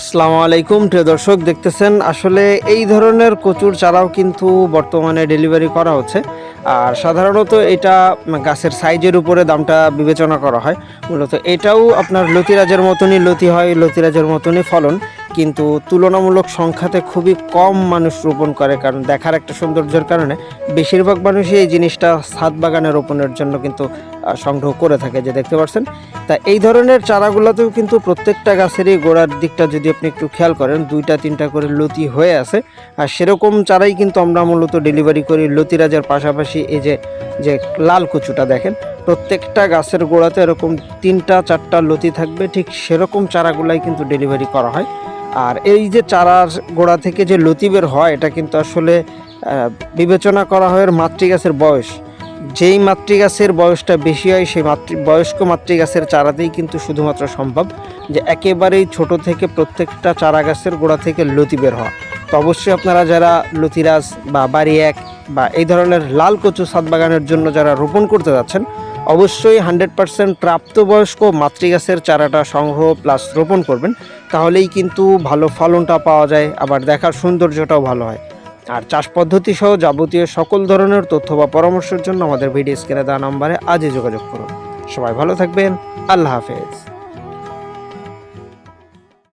আসসালামু আলাইকুম, প্রিয় দর্শক, দেখতেছেন আসলে এই ধরনের কচুর চারাও কিন্তু বর্তমানে ডেলিভারি করা হচ্ছে। আর সাধারণত এটা গাছের সাইজের উপরে দামটা বিবেচনা করা হয়। মূলত এটাও আপনার লতিরাজের মতনই লতি হয়, লতিরাজের মতনই ফলন। কিন্তু তুলনামূলক সংখ্যাতে খুবই কম মানুষ রোপণ করে, কারণ দেখার একটা সৌন্দর্যের কারণে বেশিরভাগ মানুষই এই জিনিসটা ছাদ বাগানে রোপণের জন্য কিন্তু সংগ্রহ করে থাকে, যে দেখতে পাচ্ছেন তা এই ধরনের চারাগুলোতেও কিন্তু প্রত্যেকটা গাছেরই গোড়ার দিকটা যদি আপনি একটু খেয়াল করেন, দুইটা, তিনটা করে লতি হয়ে আছে। আর সেরকম চারাই কিন্তু আমরা মূলত ডেলিভারি করি লতিরাজের পাশাপাশি এই যে যে লাল কচুটা দেখেন, প্রত্যেকটা গাছের গোড়াতে এরকম তিনটা, চারটা লতি থাকবে, ঠিক সেরকম চারাগুলাই কিন্তু ডেলিভারি করা হয়। আর এই যে চারার গোড়া থেকে যে লতি বের হয়, এটা কিন্তু আসলে বিবেচনা করা হয় মাতৃগাছের বয়স। যেই মাতৃগাছের বয়সটা বেশি হয়, সেই মাতৃ, বয়স্ক মাতৃগাছের চারাতেই কিন্তু শুধুমাত্র সম্ভব যে একেবারেই ছোট থেকে প্রত্যেকটা চারা গাছের গোড়া থেকে লতি বের হওয়া। তো অবশ্যই আপনারা যারা লতিরাজ বা বাড়ি এক বা এই ধরনের লাল কচু ছাদ বাগানের জন্য যারা রোপণ করতে যাচ্ছেন অবশ্যই হান্ড্রেড পার্সেন্ট প্রাপ্তবয়স্ক মাতৃগাছের চারাটা সংগ্রহ প্লাস রোপণ করবেন, তাহলেই কিন্তু ভালো ফলনটা পাওয়া যায়, আবার দেখার সৌন্দর্যটাও ভালো হয়। আর চাষ পদ্ধতি সহ যাবতীয় সকল ধরনের তথ্য বা পরামর্শের জন্য আমাদের ভিডিও স্ক্রিনে দেওয়া নাম্বারে আজই যোগাযোগ করুন। সবাই ভালো থাকবেন, আল্লাহ হাফেজ।